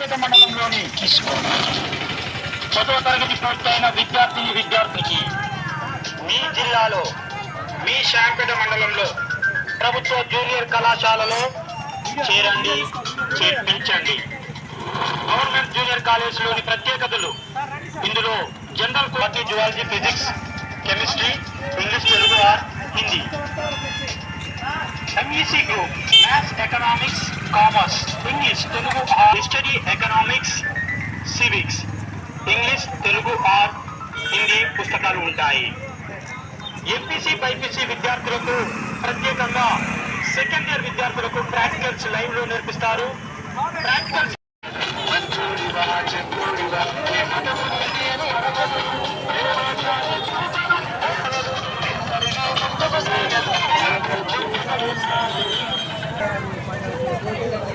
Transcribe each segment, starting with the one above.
మండలంలోని పదో తరగతి పూర్తయిన విద్యార్థిని విద్యార్థికి మీ జిల్లాలో మీ శాంపేట మండలంలో ప్రభుత్వ జూనియర్ కళాశాలలో చేరండి చేర్పించండి. గవర్నమెంట్ జూనియర్ కాలేజీలోని ప్రత్యేకతలు ఇందులో general course zoology physics chemistry English Telugu or Hindi. MEC group maths economics commerce English Telugu or history economics civics English Telugu or Hindi పుస్తకాలు ఉంటాయి. ఎంపీసీ బైపీసీ విద్యార్థులకు ప్రత్యేకంగా సెకండ్ ఇయర్ విద్యార్థులకు ప్రాక్టికల్స్ లైవ్లో నేర్పిస్తారు. ప్రాక్టికల్స్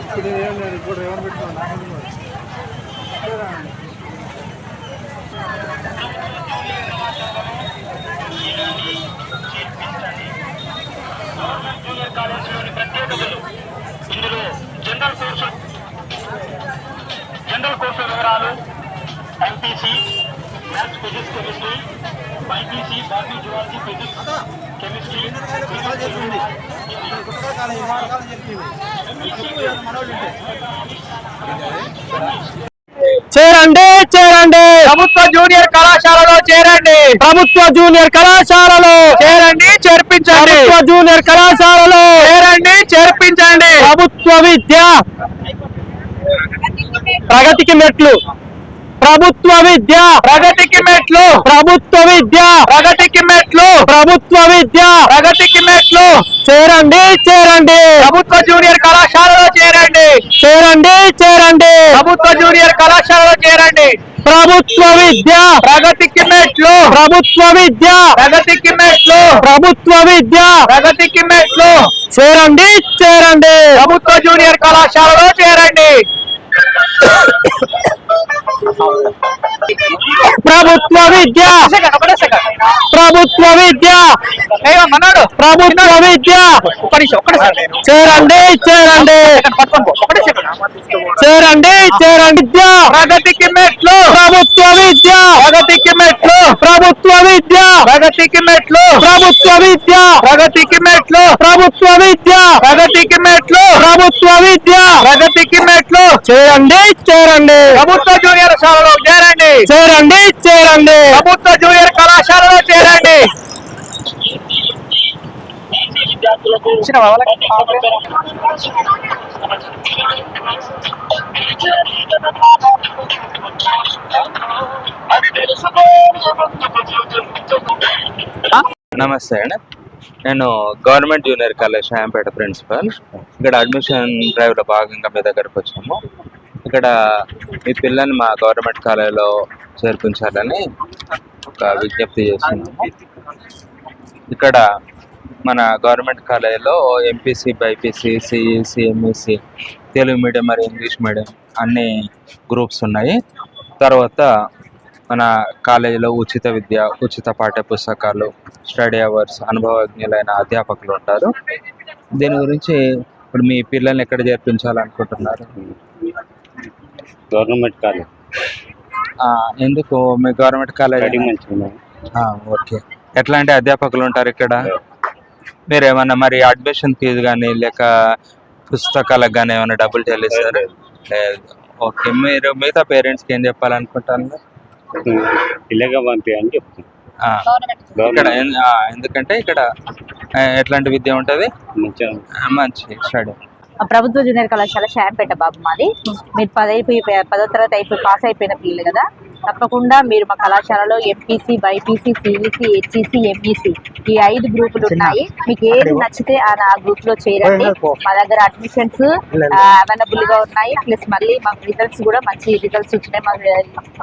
ఇప్పుడు ఏం లేదు ఇప్పుడు ఎవరు పెట్టుకున్నా జూనియర్ కాలేజీలోని ప్రత్యేకతలు ఇందులో జనరల్ కోర్సు జనరల్ కోర్సు వివరాలు MPC maths physics chemistry BiPC botany zoology physics chemistry చేరండి చేరండి. ప్రభుత్వ జూనియర్ కళాశాలలో చేరండి. ప్రభుత్వ జూనియర్ కళాశాలలో. చేరండి చేర్పించండి. ప్రభుత్వ జూనియర్ కళాశాలలో. చేరండి చేర్పించండి. ప్రభుత్వ విద్య ప్రగతికి మెట్లు. ప్రభుత్వ విద్య. ప్రగతికి మెట్లు. ప్రభుత్వ విద్య. ప్రగతికి మెట్లు. ప్రభుత్వ విద్య. ప్రగతికి మెట్లు. చేరండి చేరండి. ప్రభుత్వ జూనియర్ కళాశాలలో చేరండి. చేరండి చేరండి. ప్రభుత్వ జూనియర్ కళాశాలలో చేరండి. ప్రభుత్వ విద్య. ప్రగతికి మెట్లు. ప్రభుత్వ విద్య. ప్రగతికి మెట్లు. ప్రభుత్వ విద్య. ప్రగతికి మెట్లు. చేరండి చేరండి. ప్రభుత్వ జూనియర్ కళాశాలలో చేరండి. ప్రభుత్వ విద్య. ప్రభుత్వ విద్య. ప్రభుత్వ విద్య. చేరండి చేరండి. చేరండి చేరండి. విద్య. ప్రగతికి మెట్లు ప్రభుత్వ విద్య. ప్రగతికి మెట్లు. ప్రభుత్వ విద్య! ప్రగతికి మెట్లు! ప్రభుత్వ విద్య! ప్రగతికి మెట్లు! ప్రభుత్వ విద్య! ప్రగతికి మెట్లు! ప్రభుత్వ విద్య! ప్రగతికి మెట్లు! చేరండి చేరండి! ప్రభుత్వ జూనియర్ శాలలో చేరండి! చేరండి చేరండి! ప్రభుత్వ జూనియర్ కళాశాలలో చేరండి! విద్యార్థులకు నమస్తే అండి. నేను government junior college Shampet principal. ఇక్కడ అడ్మిషన్ డ్రైవ్లో భాగంగా మీ దగ్గరకు వచ్చాము. ఇక్కడ మీ పిల్లల్ని మా గవర్నమెంట్ కాలేజీలో చేర్పించాలని ఒక విజ్ఞప్తి చేస్తున్నాము. ఇక్కడ మన గవర్నమెంట్ కాలేజీలో MPC BiPC CEC MEC Telugu medium మరియు ఇంగ్లీష్ మీడియం అన్ని గ్రూప్స్ ఉన్నాయి. తర్వాత మన కాలేజీలో ఉచిత విద్య ఉచిత పాఠ్య పుస్తకాలు స్టడీ అవర్స్ అనుభవజ్ఞులైన అధ్యాపకులు ఉంటారు. దీని గురించి ఇప్పుడు మీ పిల్లల్ని ఎక్కడ చేర్పించాలనుకుంటున్నారు? Government college. ఎందుకు? మీ గవర్నమెంట్ కాలేజ్ ఓకే. ఎట్లాంటి అధ్యాపకులు ఉంటారు ఇక్కడ? మీరు ఏమన్నా మరి అడ్మిషన్ ఫీజు కానీ లేక పుస్తకాలకు కానీ ఏమైనా డబ్బులు చెల్లిస్తారు లేదు. ఓకే. మీరు మిగతా పేరెంట్స్కి ఏం చెప్పాలనుకుంటారు? ఇలాగా పంపి అని చెప్తాను ఆ, ఇక్కడ ఎందుకంటే ఇక్కడ ఎట్లాంటి విద్య ఉంటుంది. మంచి స్టడీ. ప్రభుత్వ జూనియర్ కళాశాల షాంపేట బాబు మాది. మీరు పది అయిపోయి పదో తరగతి అయిపోయి పాస్ అయిపోయిన పిల్లలు కదా. తప్పకుండా మీరు మా కళాశాలలో MPC BiPC CEC HEC MEC ఈ ఐదు గ్రూపులు ఉన్నాయి. మీకు ఏది నచ్చితే ఆ గ్రూప్లో చేరండి. మా దగ్గర అడ్మిషన్స్ అవైలబుల్గా ఉన్నాయి. ప్లస్ మళ్ళీ మాకు రిజల్ట్స్ కూడా మంచి రిజల్ట్స్ వచ్చినాయి. మా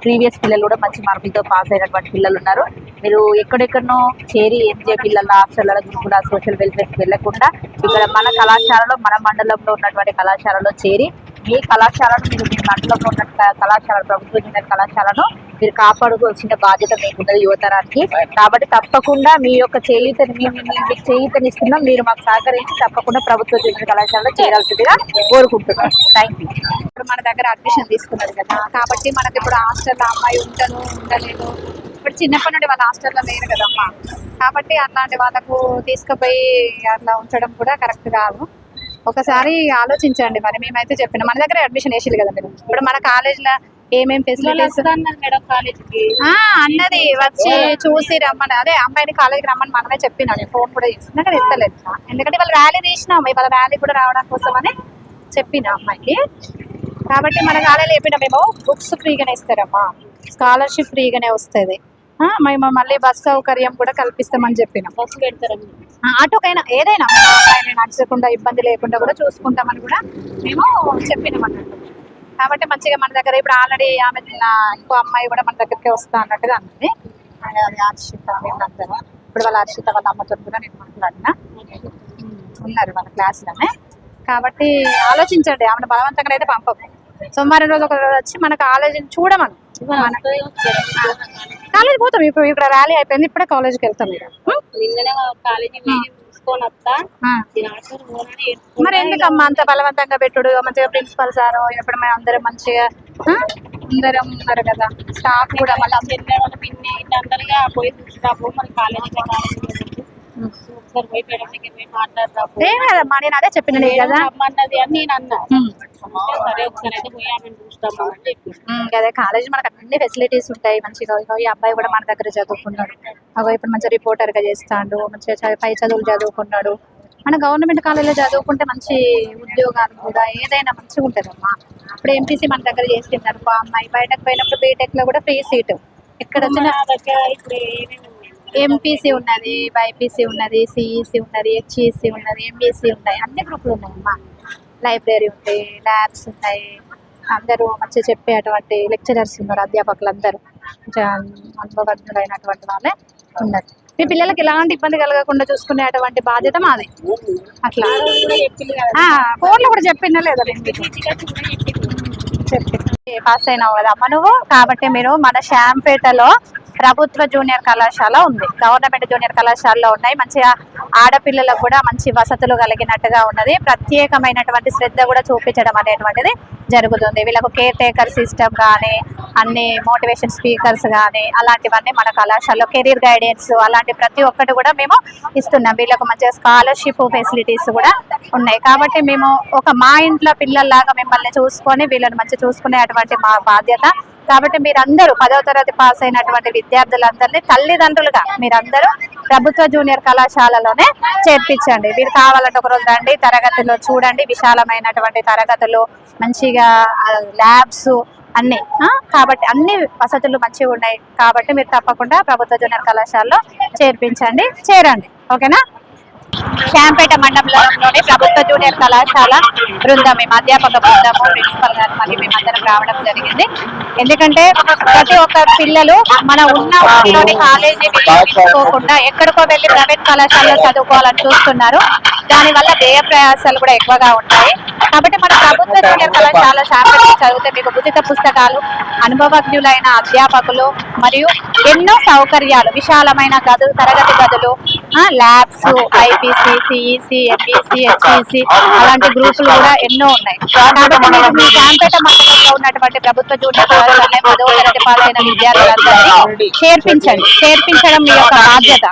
ప్రీవియస్ పిల్లలు కూడా మంచి మార్కులతో పాస్ అయినటువంటి పిల్లలు ఉన్నారు. మీరు ఎక్కడెక్కడనో చేరి ఎంజే పిల్లల హాస్టల్ కూడా సోషల్ వెల్ఫేర్స్ వెళ్ళకుండా ఇక్కడ మన కళాశాలలో మన మండలంలో ఉన్నటువంటి కళాశాలలో చేరి మీ కళాశాలను మీరు మీ మండలంలో ఉన్న కళాశాల ప్రభుత్వ జూనియర్ కళాశాలను మీరు కాపాడుకోవాల్సిన బాధ్యత మీకున్నది యువతరానికి. కాబట్టి తప్పకుండా మీ యొక్క చేయూతని మేము మేము మీకు చేయూతనిస్తున్నాం. మీరు మాకు సహకరించి తప్పకుండా ప్రభుత్వ జూనియర్ కళాశాలలో చేరాల్సిందిగా కోరుకుంటున్నాం. థ్యాంక్ యూ ఇప్పుడు మన దగ్గర అడ్మిషన్ తీసుకున్నారు కదా. కాబట్టి మనకి ఇప్పుడు హాస్టల్లో అమ్మాయి ఉండను ఉండలేదు ఇప్పుడు చిన్నప్పటి నుండి వాళ్ళ హాస్టల్లో లేరు కదమ్మా. కాబట్టి అట్లాంటి వాళ్ళకు తీసుకుపోయి అట్లా ఉంచడం కూడా కరెక్ట్ కాదు. ఒకసారి ఆలోచించండి. మరి మేమైతే చెప్పిన. మన దగ్గర అడ్మిషన్ వేసిరు కదా మీరు? ఇప్పుడు మన కాలేజ్లో ఏమేం ఫెసిలిటీస్ మేడం కాలేజీకి ఆ, అన్నది వచ్చి చూసి రమ్మని. అదే అమ్మాయిని కాలేజీకి రమ్మని మనమే చెప్పినా. నేను ఫోన్ కూడా చేస్తున్నా కానీ ఎత్తలేదు. ఎందుకంటే వాళ్ళ ర్యాలీ తీసినాం. వాళ్ళ ర్యాలీ కూడా రావడం కోసం అని చెప్పిన అమ్మాయికి. కాబట్టి మన కాలేజీలో చెప్పిన మేము. బుక్స్ ఫ్రీగానే ఇస్తారమ్మా. స్కాలర్షిప్ ఫ్రీగానే వస్తుంది. మేము మళ్ళీ బస్ సౌకర్యం కూడా కల్పిస్తామని చెప్పినాం. ఆటోకైనా ఏదైనా నడచకుండా ఇబ్బంది లేకుండా కూడా చూసుకుంటామని కూడా మేము చెప్పినాం అన్నట్టు. కాబట్టి మంచిగా మన దగ్గర ఇప్పుడు ఆల్రెడీ ఆమె ఇంకో అమ్మాయి కూడా మన దగ్గరికి వస్తా అన్నట్టుగా అన్నది హర్షిత వీళ్ళందరూ ఇప్పుడు వాళ్ళ హర్షిత వాళ్ళ అమ్మతో కూడా నేను మాట్లాడినా. ఉన్నారు వాళ్ళ క్లాస్లోనే కాబట్టి ఆలోచించండి ఆమెను బలవంతంగా అయితే పంపకు సోమవారం రోజు ఒక రోజు వచ్చి మన కాలేజీని చూడమను. కాలేజ్ పోతాం. ఇప్పుడు ఇక్కడ ర్యాలీ అయిపోయింది. ఇప్పుడే కాలేజ్కి వెళ్తాం. మరి ఎందుకమ్మా అంత బలవంతంగా పెట్టుడు? మంచిగా ప్రిన్సిపల్ సార్ ఎప్పుడు మేము అందరం మంచిగా? అందరం ఉన్నారు కదా. స్టాఫ్ కూడా మళ్ళీ అందరిగా పోయి కాలేజీ ఏం కదమ్మా నేను అదే చెప్పిన కదా. అదే కాలేజ్ మనకు అన్ని ఫెసిలిటీస్ ఉంటాయి. మంచిగా ఈ అబ్బాయి కూడా మన దగ్గర చదువుకున్నాడు. అగో ఇప్పుడు మంచిగా రిపోర్టర్గా చేస్తాడు మంచిగా పై చదువులు చదువుకున్నాడు. మన గవర్నమెంట్ కాలేజీలో చదువుకుంటే మంచి ఉద్యోగాలు కూడా ఏదైనా మంచిగా ఉంటుందమ్మా. ఇప్పుడు ఎంపీసీ మన దగ్గర చేస్తున్నారు ఆ అమ్మాయి బయటకు పోయినప్పుడు బీటెక్లో కూడా ఫ్రీ సీట్ ఎక్కడ వచ్చిన ఎంపీసీ ఉన్నది బైపీసీ ఉన్నది సిఈసీ ఉన్నది హెచ్ఈసీ ఉన్నది ఎంబీసీ ఉన్నాయి అన్ని గ్రూపులు ఉన్నాయమ్మా లైబ్రరీ ఉంది ల్యాబ్స్ ఉన్నాయి. అందరూ మంచిగా చెప్పేటువంటి లెక్చరర్స్ ఉన్నారు అధ్యాపకులు అందరూ కొంచెం అనుభవజ్ఞులైనటువంటి వాళ్ళే ఉన్నారు. మీ పిల్లలకి ఎలాంటి ఇబ్బంది కలగకుండా చూసుకునేటువంటి బాధ్యత మాది. అట్లా. ఫోన్లో కూడా చెప్పిందా లేదా చెప్పి. పాస్ అయినావు కదా అమ్మ నువ్వు? కాబట్టి మీరు మన శాంపేటలో ప్రభుత్వ జూనియర్ కళాశాల ఉంది. గవర్నమెంట్ జూనియర్ కళాశాలలో ఉన్నాయి. మంచిగా ఆడపిల్లలకు కూడా మంచి వసతులు కలిగినట్టుగా ఉన్నది. ప్రత్యేకమైనటువంటి శ్రద్ధ కూడా చూపించడం అనేటువంటిది జరుగుతుంది. వీళ్ళకు కేర్ టేకర్ సిస్టమ్ కానీ అన్ని మోటివేషన్ స్పీకర్స్ కానీ అలాంటివన్నీ మన కళాశాలలో కెరీర్ గైడెన్స్ అలాంటి ప్రతి ఒక్కటి కూడా మేము ఇస్తున్నాం. వీళ్ళకు మంచిగా స్కాలర్షిప్ ఫెసిలిటీస్ కూడా ఉన్నాయి. కాబట్టి మేము ఒక మా ఇంట్లో పిల్లల్లాగా మిమ్మల్ని చూసుకొని వీళ్ళని మంచి చూసుకునే అటువంటి మా బాధ్యత కాబట్టి మీరందరూ పదవ తరగతి పాస్ అయినటువంటి విద్యార్థులందరినీ తల్లిదండ్రులుగా మీరందరూ ప్రభుత్వ జూనియర్ కళాశాలలోనే చేర్పించండి. మీరు కావాలంటే ఒక రోజు రండి తరగతిలో చూడండి విశాలమైనటువంటి తరగతులు మంచిగా ల్యాబ్స్ అన్ని కాబట్టి అన్ని వసతులు మంచిగా ఉన్నాయి కాబట్టి మీరు తప్పకుండా ప్రభుత్వ జూనియర్ కళాశాలలో చేర్పించండి చేరండి. ఓకేనా? శాంపేట మండలంలోని ప్రభుత్వ జూనియర్ కళాశాల బృందం మేము అధ్యాపక బృందము ప్రిన్సిపల్ గారు మళ్ళీ మేమందరం రావడం జరిగింది. ఎందుకంటే ప్రతి ఒక్క పిల్లలు మన ఉన్న ఊరిలోని కాలేజీ వినియోగించుకోకుండా ఎక్కడికో వెళ్ళి ప్రైవేట్ కళాశాలలో చదువుకోవాలని చూస్తున్నారు. దానివల్ల వ్యయ ప్రయాసాలు కూడా ఎక్కువగా ఉంటాయి. కాబట్టి మన ప్రభుత్వ జూనియర్ కళాశాల శాంపేట చదివితే మీకు ఉచిత పుస్తకాలు అనుభవజ్ఞులైన అధ్యాపకులు మరియు ఎన్నో సౌకర్యాలు విశాలమైన గదులు తరగతి గదులు labs IPC CEC MEC HEC అలాంటి గ్రూపులు కూడా ఎన్నో ఉన్నాయి. కాబట్టి మీరు మీ శాంపేట మండలంలో ఉన్నటువంటి ప్రభుత్వ జూనియర్ కళాశాలలో పదవ తరగతి పాస్ అయిన విద్యార్థులందరినీ చేర్పించండి. చేర్పించడం మీ యొక్క బాధ్యత.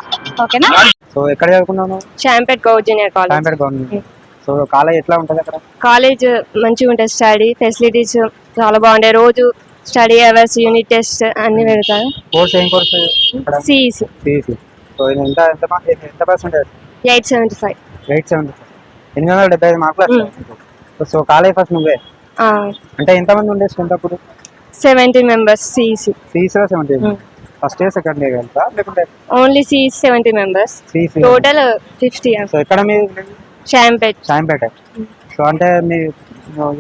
ఓకేనా? సో ఎక్కడ చదువుకున్నాను శాంపేట్ గౌ జూనియర్ కాలేజ్. సో కాలేజ్ ఎట్లా ఉంటుంది అక్కడ? కాలేజ్ మంచిగా ఉంటుంది స్టడీ ఫెసిలిటీస్ చాలా బాగుంటాయి. రోజు స్టడీ అవర్స్ యూనిట్ టెస్ట్ అన్ని పెడతారు. కోర్స్ ఏం కోర్స్? సిఈసి సిఈసి సో ఇది ఎంత ఎంత ఎంత percentage eight seventy five eight seventy ఎనిమిది వందల డెబ్బై ఐదు మార్కులు సో కాలేజ్ ఫస్ట్ నువ్వే? అంటే ఎంతమంది ఉండే స్ట్రెంత్ అప్పుడు? Seventy members CEC సిఈసీలో seventy first year second year వెళ్తా? లేకుంటే? Only CEC seventy members total fifty so ఎక్కడ మీ శాంపేట్ సాయంపేట సో అంటే మీ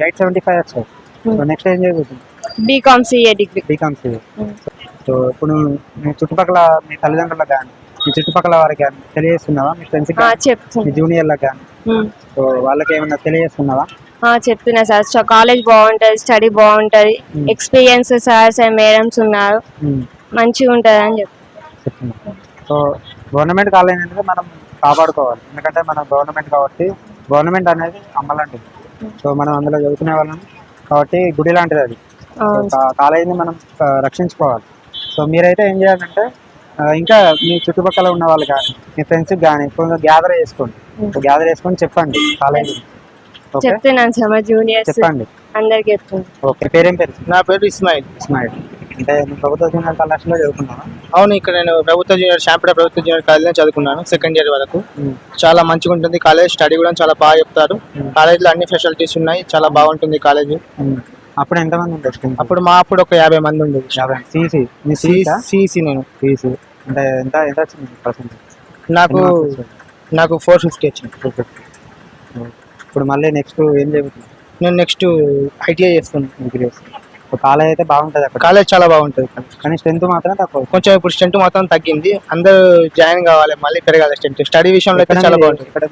ఎయిట్ సెవెంటీ ఫైవ్ వచ్చాయి. సో నెక్స్ట్ ఏం చేయబోతుంది BCom CA degree BCom CA so ఇప్పుడు మీ చుట్టుపక్కల మీ తల్లిదండ్రులకు కానీ మీ చుట్టుపక్కల వారికి కానీ తెలియజేస్తున్నావా? మీ ఫ్రెండ్స్కి మీ చెప్తాను జూనియర్లకు కానీ? సో వాళ్ళకి ఏమన్నా తెలియజేస్తున్నావా? చెప్తున్నా సార్. కాలేజ్ బాగుంటది స్టడీ బాగుంటది. ఎక్స్పీరియన్స్ సార్స్ అండ్ మేడమ్స్ ఉన్నారు. మంచిగా ఉంటది అని చెప్తున్నా. చెప్తున్నా సో గవర్నమెంట్ కాలేజ్ అనేది మనం కాపాడుకోవాలి. ఎందుకంటే మన గవర్నమెంట్ కాబట్టి గవర్నమెంట్ అనేది అమ్మలాంటిది. సో మనం అందులో చదువుకునే వాళ్ళం కాబట్టి గుడి లాంటిది అది. కాలేజీని మనం రక్షించుకోవాలి. సో మీరైతే ఏం చేయాలంటే ఇంకా మీ చుట్టుపక్కల ఉన్న వాళ్ళు కానీ మీ ఫ్రెండ్స్కి కానీ కొంచెం గ్యాదర్ చేసుకోండి. గ్యాదర్ చేసుకొని చెప్పండి కాలేజీ. చెప్తున్నాను జూనియర్స్ చెప్పండి. అందరికి ఓకే పేరేం పేరు? నా పేరు ఇస్మాయిల్. ఇస్మాయిల్. అంటే ప్రభుత్వ జూనియర్ కళాశాలలో చదువుకున్నావా? అవును ఇక్కడ నేను ప్రభుత్వ జూనియర్ శాంపేట ప్రభుత్వ జూనియర్ కాలేజ్లో చదువుకున్నాను సెకండ్ ఇయర్ వరకు. చాలా మంచిగా ఉంటుంది కాలేజ్ స్టడీ కూడా చాలా బాగా చెప్తారు. కాలేజ్లో అన్ని ఫెసిలిటీస్ ఉన్నాయి చాలా బాగుంటుంది కాలేజ్. అప్పుడు ఎంతమంది students? అప్పుడు మా అప్పుడు ఒక యాభై మంది ఉండేది. యాభై. సిసి? నేను. సిసి. అంటే ఎంత ఎంత వచ్చింది నాకు నాకు ఫోర్ ఫిఫ్టీ వచ్చింది. ఇప్పుడు మళ్ళీ నెక్స్ట్ ఏం జరుగుతుంది? నేను నెక్స్ట్ ఐటీఐ చేస్తున్నాను డిగ్రీ కాలేజ్ అయితే బాగుంటుంది అక్కడ. కాలేజ్ చాలా బాగుంటుంది. కానీ స్ట్రెంత్ మాత్రం తక్కువ. కొంచెం ఇప్పుడు స్ట్రెంత్ మొత్తం తగ్గింది. అందరూ జాయిన్ కావాలి మళ్ళీ పెరగాలి స్ట్రెంత్. స్టడీ విషయంలో అయితే చాలా బాగుంటుంది. ఇక్కడ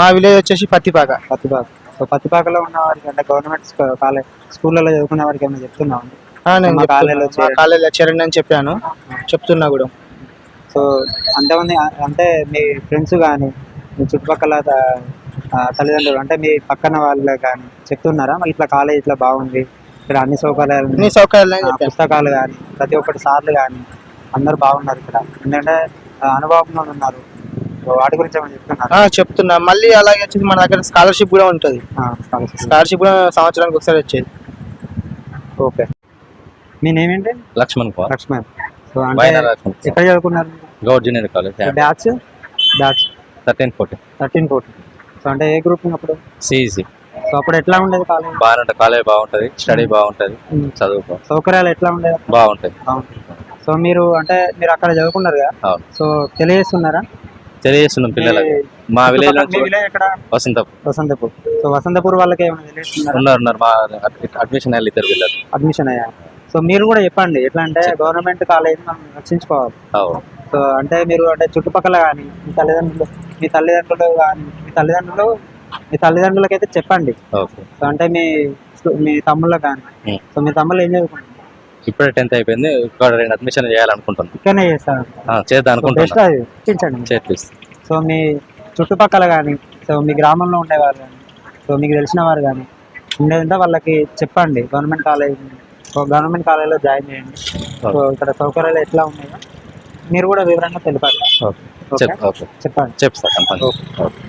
మా విలేజ్ వచ్చేసి పత్తిపాక. పత్తిపాక. సో పత్తిపాకలో ఉన్న వారికి అంటే గవర్నమెంట్ కాలేజ్ స్కూళ్ళలో చదువుకునే వారికి ఏమైనా చెప్తున్నాం. కాలేజీలో చేరండి. అని చెప్పాను. చెప్తున్నా కూడా. సో అంతమంది అంటే మీ ఫ్రెండ్స్ కానీ మీ చుట్టుపక్కల తల్లిదండ్రులు అంటే మీ పక్కన వాళ్ళు కానీ చెప్తున్నారా? మరి ఇట్లా కాలేజ్ ఇట్లా బాగుంది ఇక్కడ అన్ని సౌకర్యాలు అన్ని సౌకర్యాలు పుస్తకాలు కానీ ప్రతి ఒక్కటి సార్లు కానీ అందరు బాగున్నారు ఇక్కడ. ఎందుకంటే అనుభవంలో ఉన్నారు. వాటి గురించి ఏమైనా ఆ, చెప్తున్నా. మళ్ళీ అలాగే వచ్చేసి మన దగ్గర స్కాలర్షిప్ కూడా ఉంటుంది. స్కాలర్షిప్. కూడా సంవత్సరానికి ఒకసారి వచ్చేది. ఓకే. మీ నేమ్ ఏంటి? లక్ష్మణ్ కుమార్. లక్ష్మణ్. సో అంటే. ఎక్కడ చదువుకున్నారు? Goud junior college batch batch thirteen fourteen thirteen fourteen so అంటే ఏ గ్రూప్ అప్పుడు సిఈసి సో అప్పుడు ఎట్లా ఉండేది కాలేజ్? బాగానే ఉంటుంది కాలేజ్ బాగుంటుంది. స్టడీ బాగుంటుంది. చదువు బా- సౌకర్యాలు ఎట్లా ఉండేది బాగుంటుంది బాగుంటుంది సో మీరు అంటే మీరు అక్కడ చదువుకున్నారు కదా? సో తెలియజేస్తున్నారా? తెలియజేస్తున్నాం పిల్లలకు. మా విలేజ్ చుట్టుపక్కల మీ నుంచి విలేజ్ ఎక్కడ? వసంత వసంతపూర్. సో వసంతపూర్ వాళ్ళకి ఉన్నారు ఉన్నారు. మా అడ్మిషన్ వెళ్ళి ఇద్దరు పిల్లలు. అడ్మిషన్ అయ్యా? సో మీరు కూడా చెప్పండి ఎట్లా అంటే గవర్నమెంట్ కాలేజ్ మనం రక్షించుకోవాలి. సో అంటే మీరు అంటే చుట్టుపక్కల కానీ మీ తల్లిదండ్రులు మీ తల్లిదండ్రులు కానీ మీ తల్లిదండ్రులు మీ తల్లిదండ్రులకైతే చెప్పండి. ఓకే. సో అంటే మీ మీ తమ్ముళ్ళకి కానీ. సో మీ తమ్ముళ్ళు ఏం చదువుకుంటారు ఇప్పుడే టెన్త్ అయిపోయింది ఇక్కడ రెండు అడ్మిషన్ చేయాలనుకుంటున్నాను ఇక్కడనే ఆ, చేద్దాం బెస్ట్ అనుకుంటున్నాను అది. ఇప్పించండి చేపిస్ సో మీ చుట్టుపక్కల కానీ సో మీ గ్రామంలో ఉండేవారు కానీ సో మీకు తెలిసిన వారు కానీ ఉండేదంటే వాళ్ళకి చెప్పండి. గవర్నమెంట్ కాలేజ్ గవర్నమెంట్ కాలేజ్లో జాయిన్ చేయండి. సో ఇక్కడ సౌకర్యాలు ఎట్లా ఉన్నాయో మీరు కూడా వివరంగా తెలిపాలి. ఓకే. ఓకే? చెప్ ఓకే. చెప్పండి. చెప్తా కంపల్సరీ ఓకే.